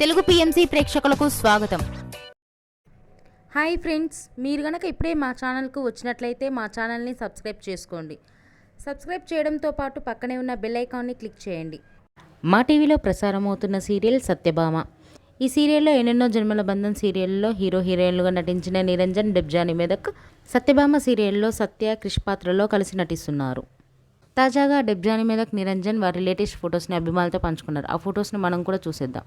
Telugu PMC ప్రేక్షకులకు స్వాగతం. Hi friends మీరు కనుక ఇప్పుడే మా ఛానల్కు వచ్చినట్లయితే మా ఛానల్ని సబ్స్క్రైబ్ చేసుకోండి. సబ్స్క్రైబ్ చేయడంతో పాటు పక్కనే ఉన్న బెల్ ఐకాన్ని క్లిక్ చేయండి. మా టీవీలో ప్రసారం అవుతున్న సీరియల్ సత్యభామ. ఈ సీరియల్లో ఎన్నెన్నో జన్మల బంధం సీరియల్లో హీరో హీరోయిన్లుగా నటించిన నిరంజన్ డెబ్జాని మెదక్ సత్యభామ సీరియల్లో సత్య క్రిష్ పాత్రలో కలిసి నటిస్తున్నారు. తాజాగా డెబ్జాని మీదక్ నిరంజన్ వారి లేటెస్ట్ ఫొటోస్ని అభిమానులతో పంచుకున్నారు. ఆ ఫొటోస్ని మనం కూడా చూసేద్దాం.